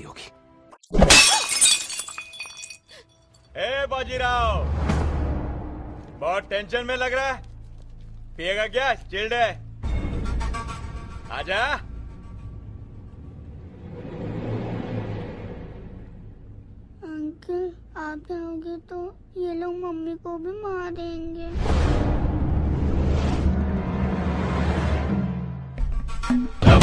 सकती होगी। ए बाजीराव बहुत टेंशन में लग रहा है। पिएगा क्या? चिल्ड है। आजा। अंकल आप जाओगे तो ये लोग मम्मी को भी मारेंगे ए,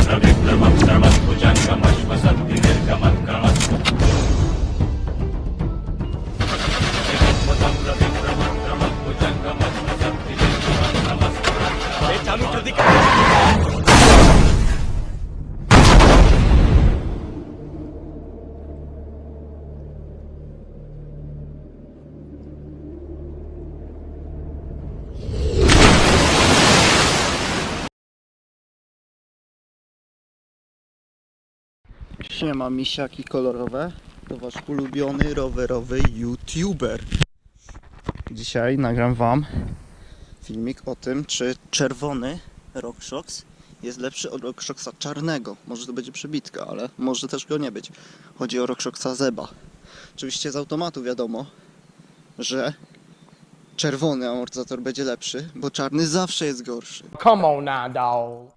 चालू जल्दी Siema misiaki kolorowe, to wasz ulubiony rowerowy youtuber. Dzisiaj nagram wam filmik o tym, czy czerwony RockShox jest lepszy od RockShoxa czarnego. Może to będzie przebitka, ale może też go nie być. Chodzi o RockShoxa Zeba. Oczywiście z automatu wiadomo, że czerwony amortyzator będzie lepszy, bo czarny zawsze jest gorszy. Come on now.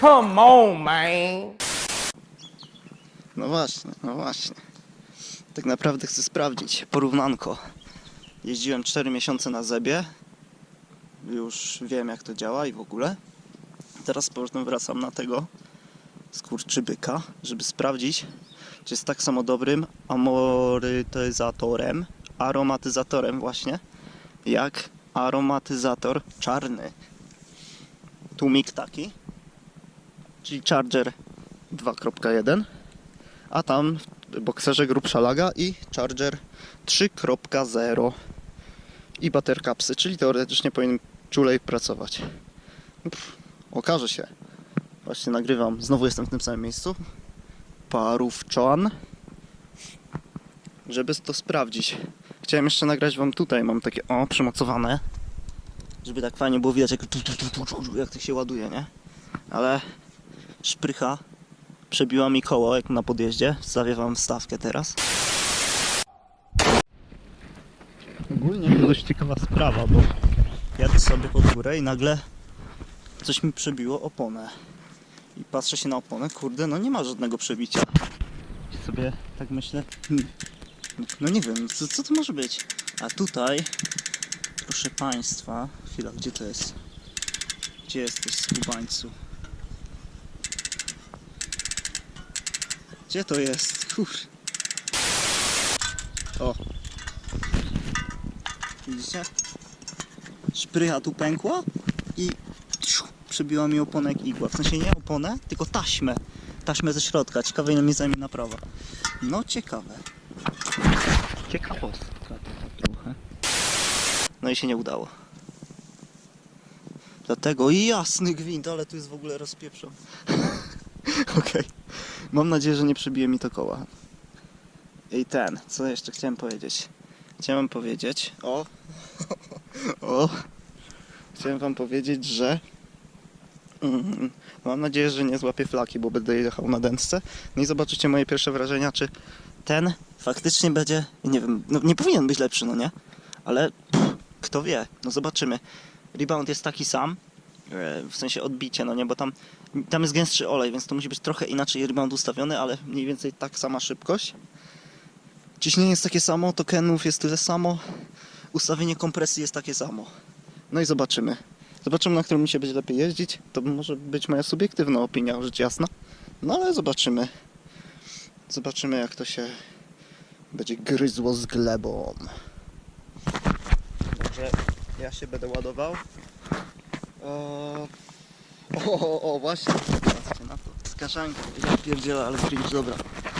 Come on, man. No właśnie, no właśnie. Tak naprawdę chcę sprawdzić porównanko. Jeździłem 4 miesiące na Zebie. Już wiem jak to działa i w ogóle. Teraz z powrotem wracam na tego skurczybyka, żeby sprawdzić, czy jest tak samo dobrym amorytyzatorem, aromatyzatorem właśnie, jak aromatyzator czarny. Tłumik taki, czyli Charger 2.1 a tam bokserze grubsza laga i Charger 3.0 i baterkapsy, czyli teoretycznie powinien czulej pracować. Pff, okaże się. Właśnie nagrywam, znowu jestem w tym samym miejscu. Parówczan. Żeby to sprawdzić. Chciałem jeszcze nagrać wam tutaj, mam takie o, przymocowane. Żeby tak fajnie było widać jak, jak to się ładuje, nie? Ale szprycha przebiła mi koło jak na podjeździe. Wstawię wam wstawkę teraz. Ogólnie to dość ciekawa sprawa, bo jadę sobie pod górę i nagle coś mi przebiło oponę. I patrzę się na oponę, kurde, no nie ma żadnego przebicia. I sobie tak myślę, hmm, no nie wiem, co, co to może być? A tutaj, proszę Państwa, chwila, gdzie to jest? Gdzie jesteś, skubańcu? Gdzie to jest? Kur... O. Widzicie? Szprycha tu pękła i przebiła mi oponę jak igła. W sensie nie oponę, tylko taśmę. Taśmę ze środka. Ciekawe ile mi zajmie naprawa. No ciekawe. Ciekawostka trochę. No i się nie udało. Dlatego jasny gwint, ale tu jest w ogóle rozpieprzony. Okej. Mam nadzieję, że nie przebije mi to koła. I ten, co jeszcze chciałem powiedzieć? Chciałem powiedzieć o. o. Chciałem wam powiedzieć, że. Mm, mam nadzieję, że nie złapię flaki, bo będę jechał na dętce. No i zobaczycie moje pierwsze wrażenia, czy ten faktycznie będzie. Nie wiem, no nie powinien być lepszy, no nie? Ale pff, kto wie, no zobaczymy. Rebound jest taki sam, e, w sensie odbicie, no nie, bo tam tam jest gęstszy olej, więc to musi być trochę inaczej rebound ustawiony, ale mniej więcej tak sama szybkość. Ciśnienie jest takie samo, tokenów jest tyle samo, ustawienie kompresji jest takie samo. No i zobaczymy. Zobaczymy, na którym mi się będzie lepiej jeździć. To może być moja subiektywna opinia, rzecz jasna. No ale zobaczymy. Zobaczymy, jak to się będzie gryzło z glebą. Także ja się będę ładował. Eee, o, o, o, właśnie. Patrzcie na to. Skaszanka. Ja pierdzielę, ale cringe, dobra.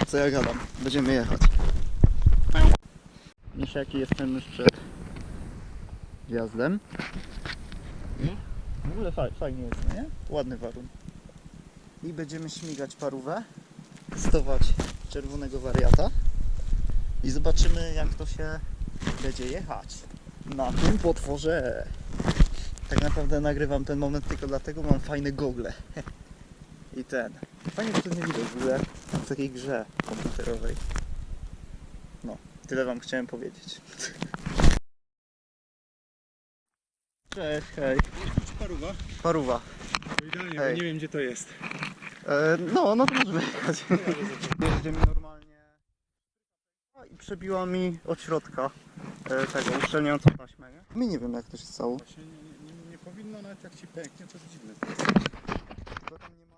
Co ja gadam? Będziemy jechać. Wiesz jaki jestem już przed wjazdem. W ogóle faj, fajnie jest, no nie? Ładny warun. I będziemy śmigać parówę. Testować czerwonego wariata. I zobaczymy jak to się będzie jechać. Na tym potworze. Tak naprawdę nagrywam ten moment tylko dlatego, mam fajne gogle. I ten. Fajnie, że to nie widać w ogóle w takiej grze komputerowej. No, tyle wam chciałem powiedzieć. Cześć, hej. Paruwa? Paruwa. To idealnie, Hej. bo nie wiem gdzie to jest. E, no, no to możemy jechać. Jeździmy normalnie. A, I przebiła mi od środka e, tego uszczelniającą taśmę, nie? Mi nie wiem jak to się stało. Właśnie nie, nie, nawet jak ci pęknie, to jest dziwne. Chyba tam nie ma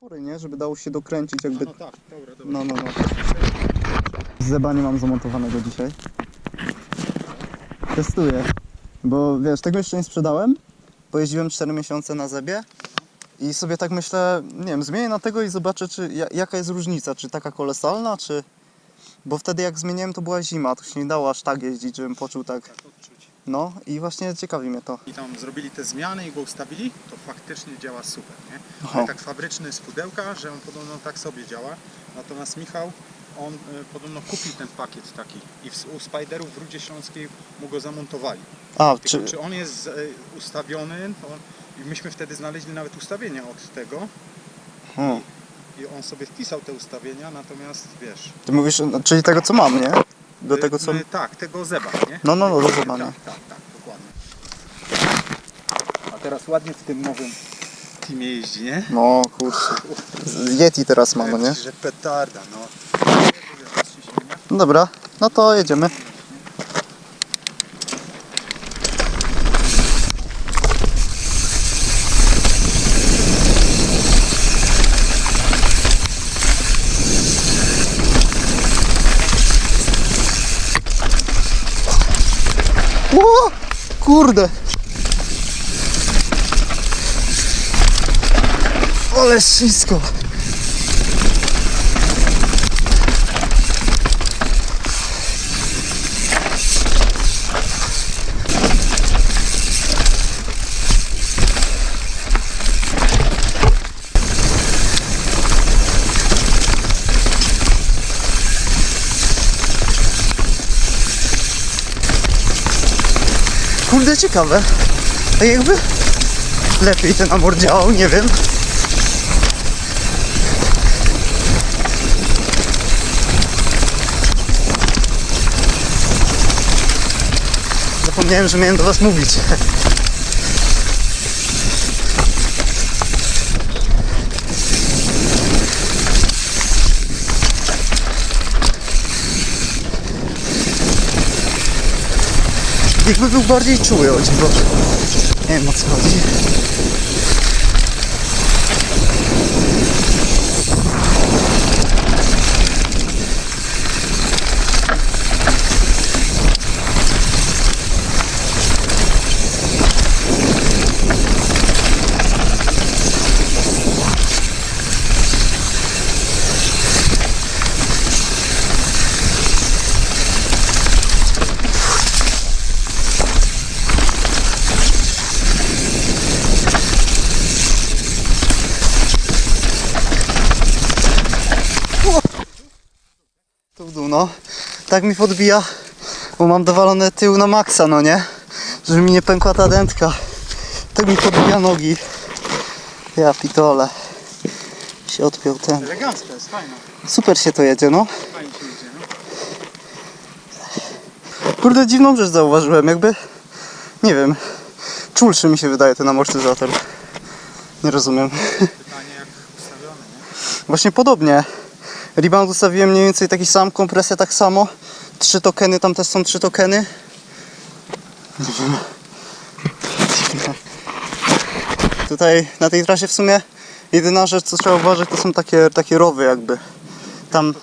fury, nie? Żeby dało się dokręcić jakby... A, no tak, dobra, dobra. No, no, no. Zeba nie mam zamontowanego dzisiaj. Testuję. Bo wiesz, tego jeszcze nie sprzedałem. Pojeździłem 4 miesiące na Zebie. I sobie tak myślę, nie wiem, zmienię na tego i zobaczę, czy, ja- jaka jest różnica. Czy taka kolosalna, czy... Bo wtedy jak zmieniłem, to była zima. To się nie dało aż tak jeździć, żebym poczuł tak... No i właśnie ciekawi mnie to. I tam zrobili te zmiany i go ustawili, to faktycznie działa super, nie? Ale tak fabryczny z pudełka, że on podobno tak sobie działa. Natomiast Michał, on y, podobno kupił ten pakiet taki i w, u Spiderów w Rudzie Śląskiej mu go zamontowali. A, Tylko czy... czy on jest y, ustawiony, to, i myśmy wtedy znaleźli nawet ustawienia od tego O, i on sobie wpisał te ustawienia, natomiast wiesz... ty mówisz, no, czyli tego co mam, nie? Do y, tego co... y, Tak, tego Zeba, nie? No, no, no, do Zeba, nie? Tak, tak, tak, dokładnie. A teraz ładnie w tym nowym teamie jeździ, nie? No kurczę. Yeti teraz ma, no nie? Że petarda, no. No dobra, no to jedziemy. Ło! Kurde! Ale ślisko! Ciekawe. A jakby lepiej ten amor działał, nie wiem. Zapomniałem, że miałem do was mówić. Jakby był bardziej czuły, o dziwo. Nie wiem o co chodzi. Tu w dół, no. Tak mi podbija, bo mam dowalone tył na maksa, no nie? Żeby mi nie pękła ta dętka. Tak mi podbija nogi. Ja pitole. Się odpiął ten. Jest, fajna. Super się to jedzie, no. Fajnie się jedzie, no. Kurde, dziwną rzecz zauważyłem, jakby... Nie wiem. Czulszy mi się wydaje ten amortyzator. Nie rozumiem. Pytanie jak ustawione, nie? Właśnie podobnie. Rebound ustawiłem mniej więcej taki sam, kompresję tak samo. Trzy tokeny, tam też są trzy tokeny. Tutaj na tej trasie w sumie jedyna rzecz co trzeba uważać to są takie, takie rowy jakby. Tam, tak.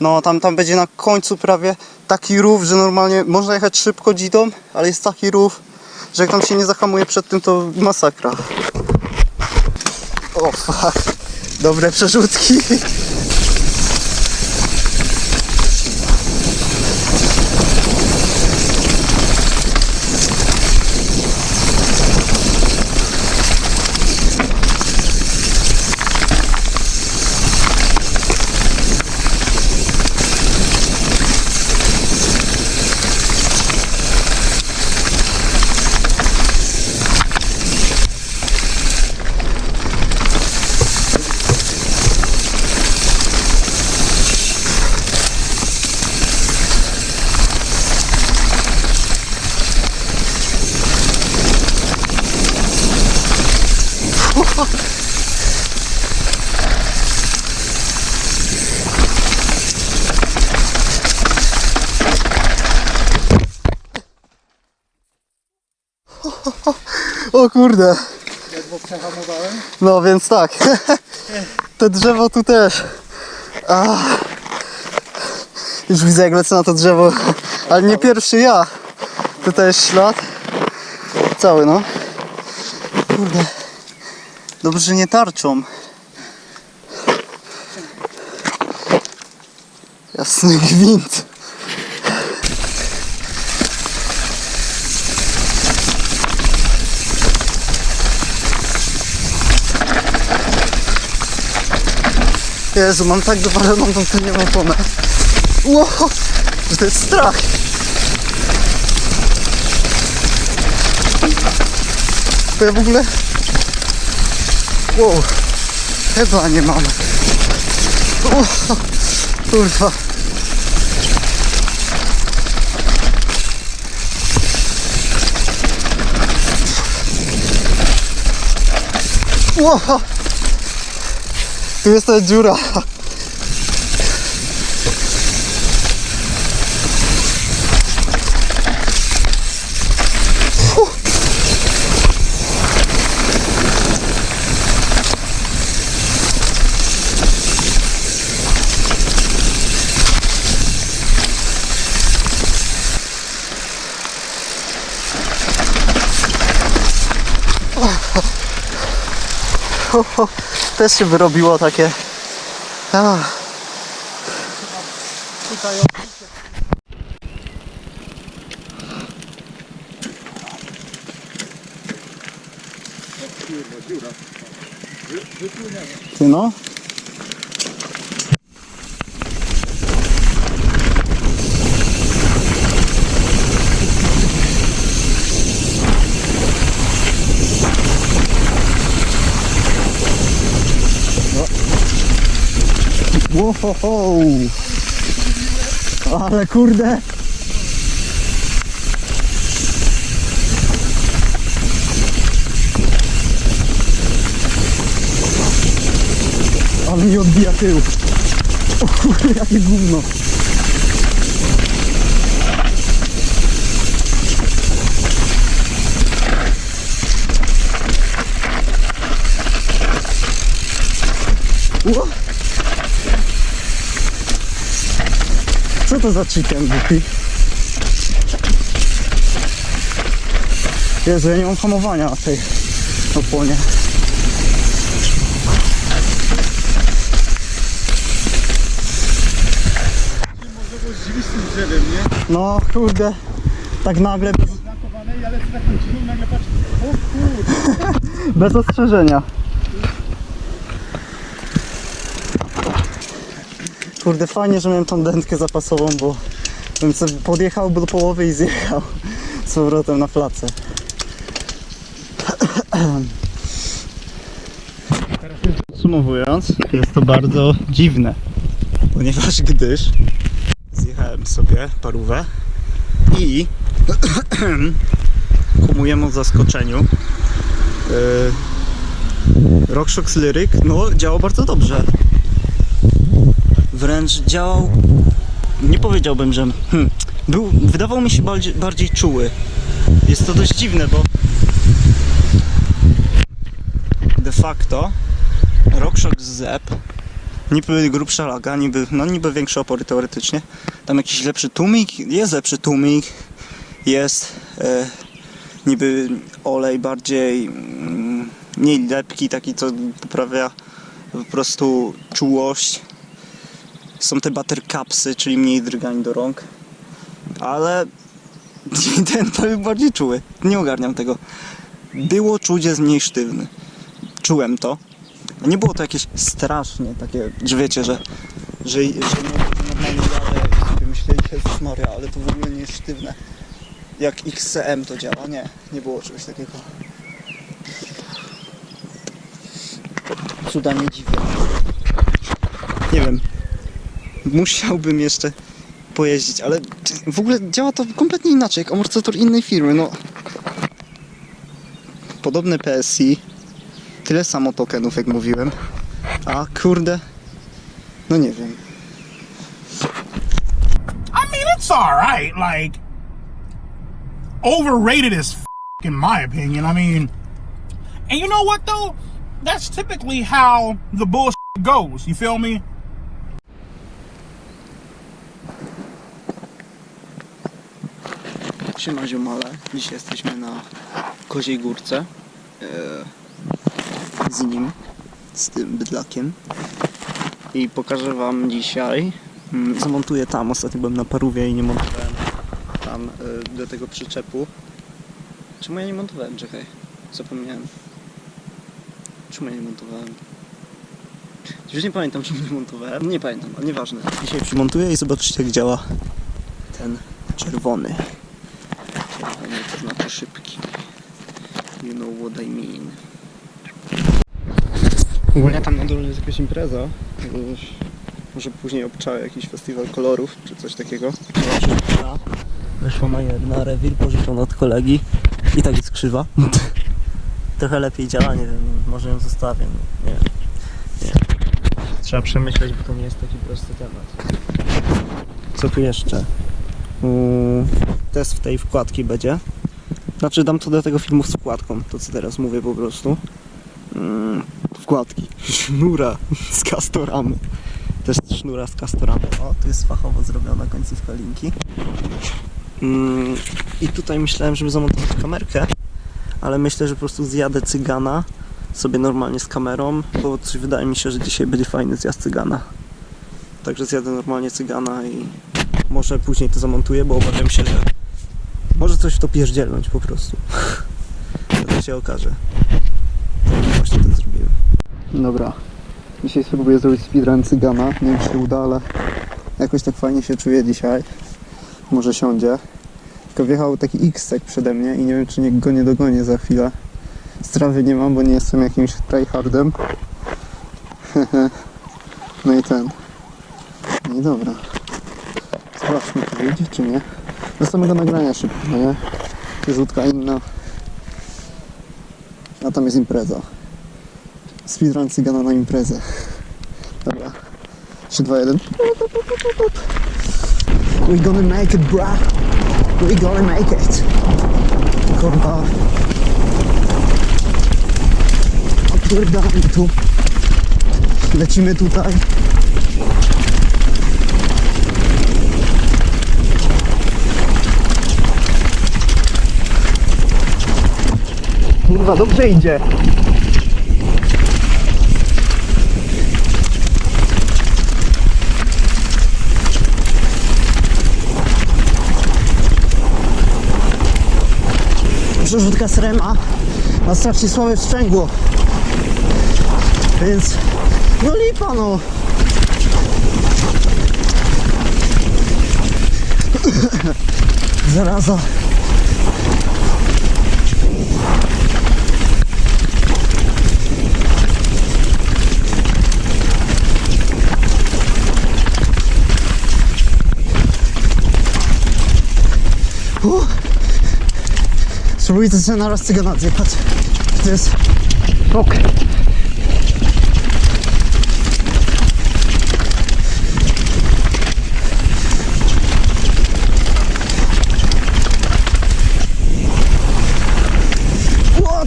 no, tam, tam będzie na końcu prawie taki rów, że normalnie można jechać szybko dzidą, ale jest taki rów, że jak tam się nie zahamuje przed tym to masakra. O fuck. Dobre przerzutki. Kurde. Ledwo przehamowałem. No więc tak. To drzewo tu też. A. Już widzę jak lecę na to drzewo. Ale nie pierwszy ja. Tutaj jest ślad. Cały no. Kurde. Dobrze, że nie tarczą. Jasny gwint. Jezu, mam tak dowaloną tą tylnią oponę. Ło, to jest strach. To ja w ogóle... Wow, chyba nie mam. O, kurwa. Ło, tu jest ta dziura. Też się wyrobiło takie. Ty no? Wow, ale kurde. Ale mi odbija tył. O kurde, jakie gówno. Co to za chicken głupi? Jezu, ja nie mam hamowania na tej oponie. Drzewem, nie? No kurde, tak nagle bez, Znakowane, ale z taką nagle patrz. O kurde. bez ostrzeżenia. Kurde, fajnie, że miałem tą dętkę zapasową, bo bym sobie podjechał do połowy i zjechał z powrotem na placę. Podsumowując, jest to bardzo dziwne, ponieważ gdyż zjechałem sobie parówę i ku mojemu zaskoczeniu yy, RockShox Lyric no działał bardzo dobrze wręcz działał nie powiedziałbym, że hmm, był, wydawał mi się bardziej, bardziej czuły jest to dość dziwne, bo de facto RockShox ZEP niby grubsza laga, niby, no niby większe opory teoretycznie tam jakiś lepszy tłumik, jest lepszy tłumik jest e, niby olej bardziej mm, mniej lepki, taki co poprawia po prostu czułość. Są te buttercupsy, czyli mniej drgań do rąk. Ale ten był bardziej czuły. Nie ogarniam tego. Było czuć, mniej sztywny. Czułem to. Nie było to jakieś strasznie takie, że wiecie, że, że, że nie, normalnie jadę i sobie myślę, Jezus Maria, ale to w ogóle nie jest sztywne jak XCM to działa. Nie, nie było czegoś takiego. Cuda nie dziwię. Nie wiem. Musiałbym jeszcze pojeździć, ale w ogóle działa to kompletnie inaczej, jak amortyzator innej firmy, no. Podobne PSI, tyle samo tokenów, jak mówiłem, a kurde, no nie wiem. I mean, it's all right. Like, overrated as f- in my opinion. I mean, And you know what though? That's typically how the bullshit goes. You feel me? Siema ziomale, dzisiaj jesteśmy na Koziej Górce e, z nim, z tym bydlakiem. I pokażę wam dzisiaj mm, zamontuję tam, ostatnio byłem na parówie i nie montowałem tam e, do tego przyczepu. Czemu ja nie montowałem, czekaj zapomniałem. Czemu ja nie montowałem? Już nie pamiętam czemu nie montowałem, nie pamiętam, ale nieważne. Dzisiaj przymontuję i zobaczycie jak działa ten Czerwony to znaczy szybki. I mean. Ogólnie tam na dole jest jakaś impreza. Jakoś, może później obczaję jakiś festiwal kolorów czy coś takiego. Weszła na jedna, rewir pożyczony od kolegi i tak jest krzywa. Trochę lepiej działa, nie wiem, może ją zostawię, no, nie. Nie. Trzeba przemyśleć, bo to nie jest taki prosty temat. Co tu jeszcze? Mm, test w tej wkładki będzie. Znaczy dam to do tego filmu z wkładką, to co teraz mówię po prostu. Mm, wkładki. Sznura z kastoramy. Też sznura z kastoramy. O, tu jest fachowo zrobiona końcówka linki. Mm, I tutaj myślałem, żeby zamontować kamerkę, ale myślę, że po prostu zjadę cygana sobie normalnie z kamerą, bo coś wydaje mi się, że dzisiaj będzie fajny zjazd cygana. Także zjadę normalnie cygana i może później to zamontuję, bo obawiam się, że coś w to pierdzielnąć po prostu. To się okaże. Tak właśnie to zrobiłem. Dobra. Dzisiaj spróbuję zrobić speedrun cygana. Nie wiem czy się uda, ale jakoś tak fajnie się czuję dzisiaj. Może siądzie. Tylko wjechał taki x przede mnie i nie wiem czy go nie dogonię za chwilę. Strawy nie mam, bo nie jestem jakimś tryhardem. no i ten. No i dobra. Zobaczmy, czy wyjdzie, czy nie. Do samego nagrania szybko, no nie? Rzutka inna. A tam jest impreza. Speedrun cygana na imprezę. Dobra. 3, 2, 1. We gonna make it, bra. We gonna make it. Kurwa. Opierdamy tu. Lecimy tutaj. Kurwa, dobrze idzie. Przerzutka Srema ma strasznie słabe sprzęgło. Więc no lipa no. Zaraza. Spróbuj to sobie naraz cygana zjechać. To jest... Ok.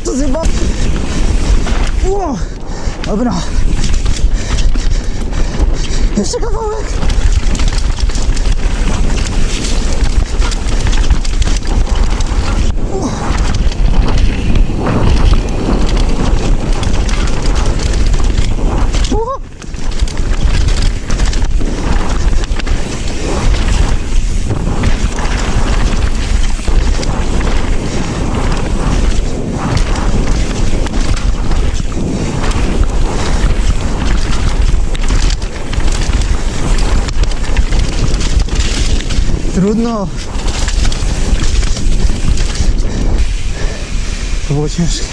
To dobra. Jeszcze kawałek. O. To było ciężkie.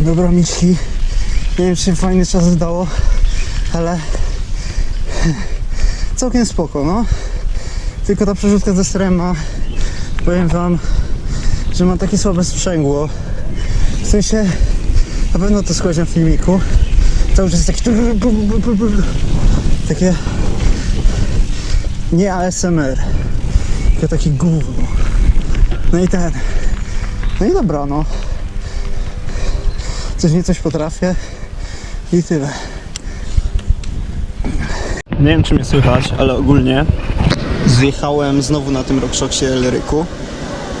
Dobra, Miczki. Nie wiem, czy fajny czas dało, ale całkiem spoko, no. Tylko ta przerzutka ze strema, powiem wam, że ma takie słabe sprzęgło. W sensie, na pewno to słychać na filmiku. Cały czas jest taki takie nie ASMR, tylko taki gówno. No i ten, No i dobra, no. Coś nie coś potrafię i tyle. Nie wiem, czy mnie słychać, ale ogólnie zjechałem znowu na tym rockshoxie Lyryku.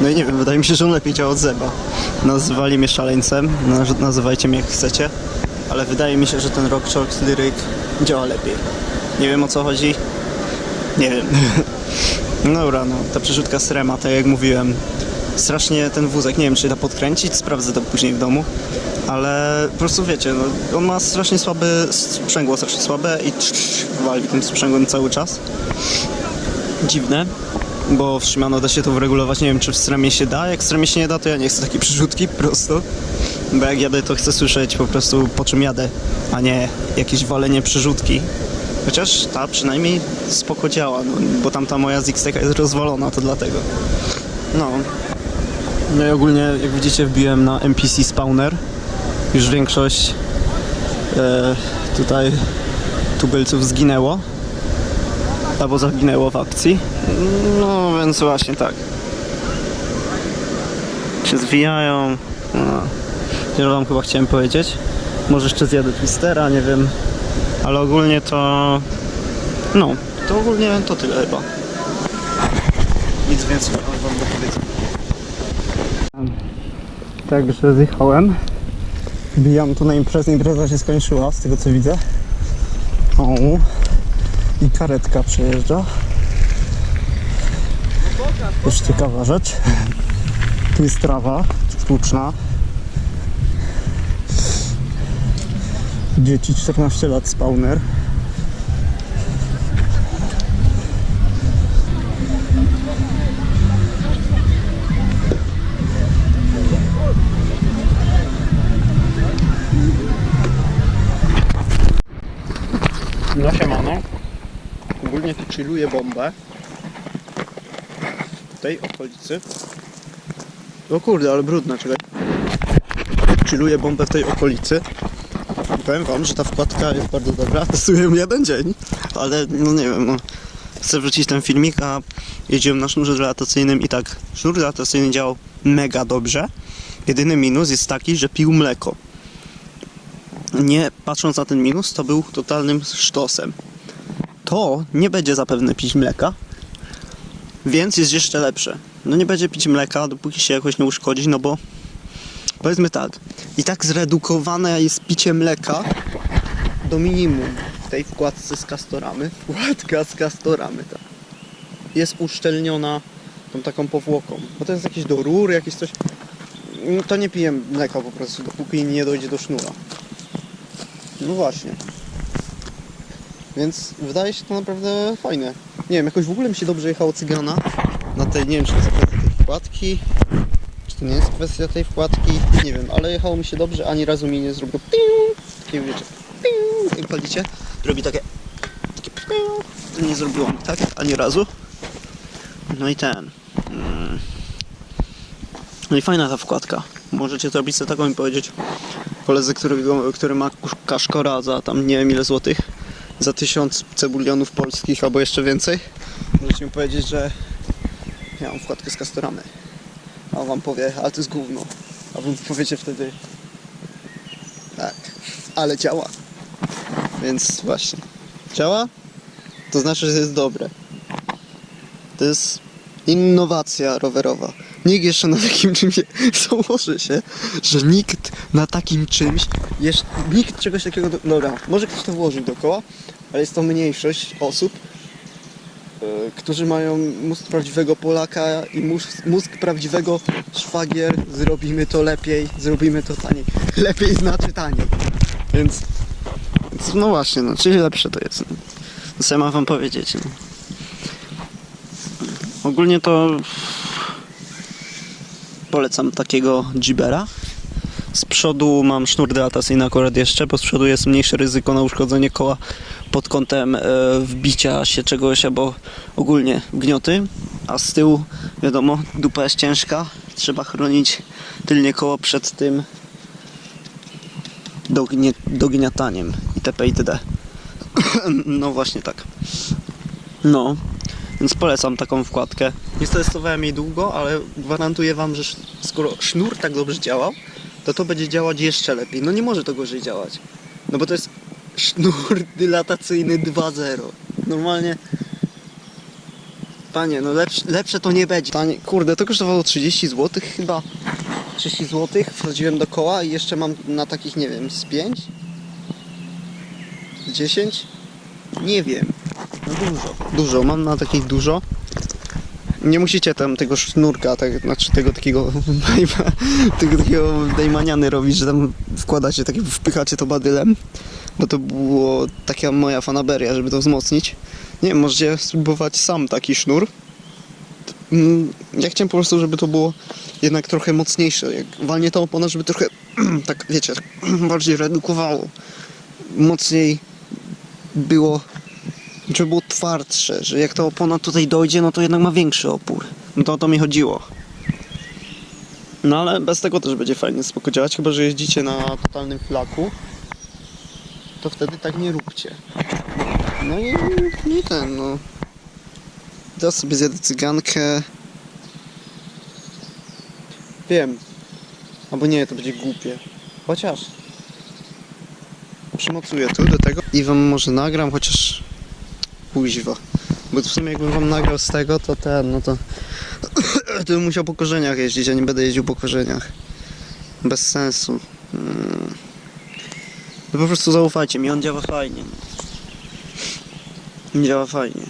No i nie wiem, wydaje mi się, że on lepiej działa od Zeba. Nazywali mnie szaleńcem, naz- nazywajcie mnie jak chcecie, ale wydaje mi się, że ten rockshox Lyryk działa lepiej. Nie wiem o co chodzi. Nie wiem. No Dobra, no, ta przerzutka Srema, tak jak mówiłem, strasznie ten wózek, nie wiem czy da podkręcić, sprawdzę to później w domu, ale po prostu wiecie, no, on ma strasznie słabe sprzęgło, strasznie słabe i trz, trz, wali tym sprzęgłem cały czas. Dziwne, bo w Shimano da się to wyregulować, nie wiem czy w Sremie się da, jak w Sremie się nie da, to ja nie chcę takiej przerzutki po prostu, bo jak jadę to chcę słyszeć po prostu po czym jadę, a nie jakieś walenie przerzutki. Chociaż ta przynajmniej spoko działa, no, bo tamta moja Zixteka jest rozwalona, to dlatego. No. No i ogólnie, jak widzicie, wbiłem na NPC Spawner. Już większość e, tutaj tubylców zginęło. Albo zaginęło w akcji. No więc właśnie tak. Się zwijają. No. Tyle wam chyba chciałem powiedzieć. Może jeszcze zjadę Twistera, nie wiem. Ale ogólnie to... No, to ogólnie to tyle chyba. Nic więcej mam wam do powiedzenia. Także zjechałem. Bijam tu na imprezę, impreza się skończyła, z tego co widzę. O, i karetka przejeżdża. Też ciekawa rzecz. Tu jest trawa sztuczna. Dzieci 14 lat spawner. No siemano. Ogólnie tu chilluję bombę. W tej okolicy. O kurde, ale brudna, czekaj. Chilluję bombę w tej okolicy. Powiem wam, że ta wkładka jest bardzo dobra. Testuję ją jeden dzień, ale no nie wiem, no. Chcę wrzucić ten filmik, a jeździłem na sznurze relatacyjnym i tak, sznur relatacyjny działał mega dobrze. Jedyny minus jest taki, że pił mleko. Nie patrząc na ten minus, to był totalnym sztosem. To nie będzie zapewne pić mleka, więc jest jeszcze lepsze. No nie będzie pić mleka, dopóki się jakoś nie uszkodzi, no bo powiedzmy tak, i tak zredukowane jest picie mleka do minimum w tej wkładce z kastoramy. Wkładka z kastoramy, tak. Jest uszczelniona tą taką powłoką. Bo to jest jakieś do rur, jakieś coś. Mm, To nie piję mleka po prostu, dopóki nie dojdzie do sznura. No właśnie. Więc wydaje się to naprawdę fajne. Nie wiem, jakoś w ogóle mi się dobrze jechało cygana na tej, nie wiem czy to jest tej wkładki, to nie jest kwestia tej wkładki, nie wiem, ale jechało mi się dobrze, ani razu mi nie zrobiło piu, takie wiecie, piu, jak palicie, robi takie, takie piu, nie zrobiło mi tak, ani razu. No i ten. mm. No i fajna ta wkładka. Możecie zrobić sobie taką i powiedzieć koledze, którego, który ma kaszkora za tam nie wiem ile złotych, za tysiąc cebulionów polskich albo jeszcze więcej. Możecie mi powiedzieć, że ja mam wkładkę z kastoramy. Wam powie, ale to jest gówno. A wy powiecie wtedy tak, ale działa. Więc właśnie. Działa? To znaczy, że jest dobre. To jest innowacja rowerowa. Nikt jeszcze na takim czymś nie założy się, że nikt na takim czymś, jeszcze, nikt czegoś takiego, do, dobra, może ktoś to włożył dookoła, ale jest to mniejszość osób, którzy mają mózg prawdziwego Polaka i mózg, mózg prawdziwego szwagier, zrobimy to lepiej, zrobimy to taniej. Lepiej znaczy taniej. Więc, więc no właśnie, no, czyli lepsze to jest. No. Co ja mam wam powiedzieć? No. Ogólnie to polecam takiego Jibera. Z przodu mam sznur dilatacyjny akurat jeszcze, bo z przodu jest mniejsze ryzyko na uszkodzenie koła pod kątem e, wbicia się czegoś albo ogólnie gnioty, a z tyłu wiadomo, dupa jest ciężka, trzeba chronić tylnie koło przed tym dognie, dogniataniem itp. itd. no właśnie tak. No, Więc polecam taką wkładkę. Nie testowałem jej długo, ale gwarantuję wam, że skoro sznur tak dobrze działał, to to będzie działać jeszcze lepiej. No nie może to gorzej działać. No bo to jest sznur dylatacyjny 2.0. Normalnie Panie, no lepsze, lepsze to nie będzie. Panie, kurde, to kosztowało 30 zł chyba. 30 zł, wchodziłem do koła i jeszcze mam na takich, nie wiem, z 5? Z 10? Nie wiem. No dużo. Dużo, mam na takich dużo. Nie musicie tam tego sznurka, tak, znaczy tego takiego tego takiego dajmaniany robić, że tam wkładacie, takie, wpychacie to badylem. Bo to było taka moja fanaberia, żeby to wzmocnić. Nie wiem, możecie spróbować sam taki sznur. Mm, Ja chciałem po prostu, żeby to było jednak trochę mocniejsze. Jak walnie to opona, żeby trochę tak, wiecie, bardziej redukowało. Mocniej było, żeby było twardsze, że jak ta opona tutaj dojdzie, no to jednak ma większy opór. No to o to mi chodziło. No ale bez tego też będzie fajnie spoko działać, chyba że jeździcie na totalnym flaku, to wtedy tak nie róbcie. No i, i ten, no. Teraz sobie zjadę cygankę. Wiem. Albo nie, to będzie głupie. Chociaż. Przymocuję tu do tego i wam może nagram, chociaż kuźwa. Bo w sumie jakbym wam nagrał z tego, to ten, no to to bym musiał po korzeniach jeździć, a nie będę jeździł po korzeniach. Bez sensu. Mm. No po prostu zaufajcie mi, on działa fajnie. Działa fajnie.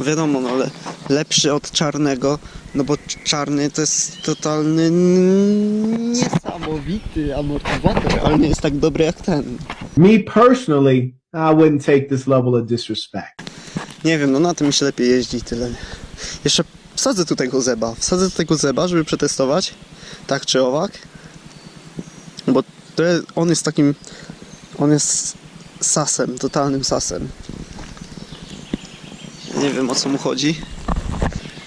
Wiadomo, no ale lepszy od czarnego, no bo cz- czarny to jest totalny niesamowity amortyzator, ale nie jest tak dobry jak ten. Me personally, I wouldn't take this level of disrespect. Nie wiem, no na tym się lepiej jeździ tyle. Jeszcze wsadzę tu tego zeba, wsadzę tu tego zeba, żeby przetestować, tak czy owak. Bo to jest, on jest takim, on jest sasem, totalnym sasem. Nie wiem o co mu chodzi.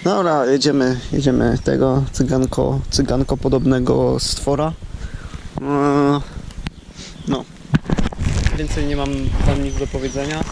Dobra, jedziemy, jedziemy tego cyganko, cyganko podobnego stwora. Eee, No. Więcej nie mam wam nic do powiedzenia.